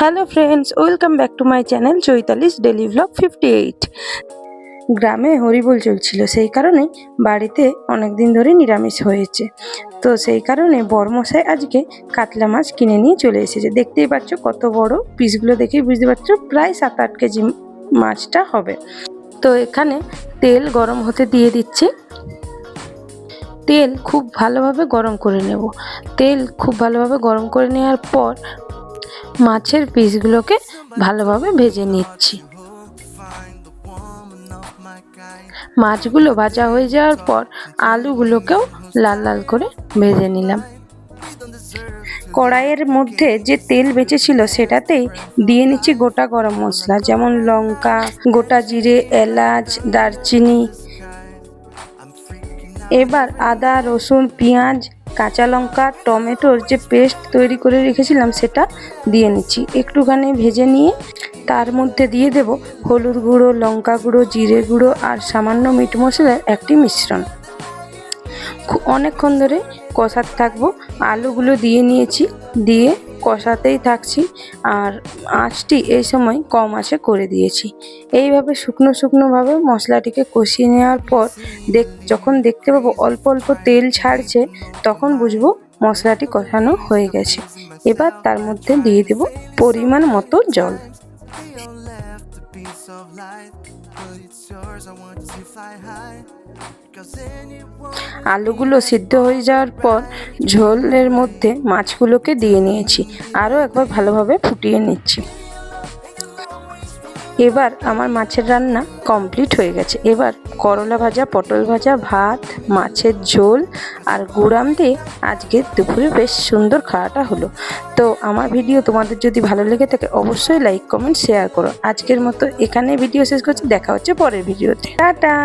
Hello friends welcome back to my channel Chaitali's daily vlog fifty eight গ্রামে হরিবোল চলছিল, সেই কারণে বাড়িতে অনেক দিন ধরে নিরামিষ হয়েছে। তো সেই কারণে বরমশাই আজকে কাতলা মাছ কিনে নিয়ে চলে এসেছে। দেখতেই পাচ্ছ কত বড় পিসগুলো দেখেই বুঝতে পারছ প্রায় সাত আট কেজি মাছটা হবে। তো এখানে তেল গরম হতে দিয়ে দিচ্ছি। তেল খুব ভালোভাবে গরম করে নেব। তেল খুব ভালোভাবে গরম করে নেওয়ার পর মাছের পিসগুলোকে ভালোভাবে ভেজে নিচ্ছি। মাছগুলো ভাজা হয়ে যাওয়ার পর আলুগুলোকেও লাল লাল করে ভেজে নিলাম। কড়াইয়ের মধ্যে যে তেল বেঁচেছিল সেটাতেই দিয়ে নিচ্ছি গোটা গরম মশলা, যেমন লঙ্কা, গোটা জিরে, এলাচ, দারচিনি। এবার আদা, রসুন, পেঁয়াজ কাঁচা লঙ্কা, টমেটোর যে পেস্ট তৈরি করে রেখেছিলাম সেটা দিয়ে নিচ্ছি। একটুখানি ভেজে নিয়ে তার মধ্যে দিয়ে দেব হলুদ গুঁড়ো, লঙ্কা গুঁড়ো, জিরে গুঁড়ো আর সামান্য মিট মশলার একটি মিশ্রণ। অনেকক্ষণ ধরে কষাতে থাকব। আলুগুলো দিয়ে নিয়েছি, দিয়ে কষাতেই থাকছি আর আঁচটি এই সময় কম আঁচে করে দিয়েছি। এইভাবে শুকনো শুকনোভাবে মশলাটিকে কষিয়ে নেওয়ার পর দেখ, যখন দেখতে পাবো অল্প অল্প তেল ছাড়ছে, তখন বুঝব মশলাটি কষানো হয়ে গেছে। এবার তার মধ্যে দিয়ে দেব পরিমাণ মতো জল। আলুগুলো সিদ্ধ হয়ে যাওয়ার পর ঝোলের মধ্যে মাছগুলোকে দিয়ে নিয়েছি। আরও একবার ভালোভাবে ফুটিয়ে নিচ্ছি। এবার আমার মাছের রান্না কমপ্লিট হয়ে গেছে। এবার করলা ভাজা, পটল ভাজা, ভাত, মাছের ঝোল আর গুড়াম দিয়ে আজকে দুপুরে বেশ সুন্দর খাওয়াটা হলো। তো আমার ভিডিও তোমাদের যদি ভালো লেগে থাকে অবশ্যই লাইক, কমেন্ট, শেয়ার করো। আজকের মতো এখানে ভিডিও শেষ করছি। দেখা হচ্ছে পরের ভিডিওতে। টাটা!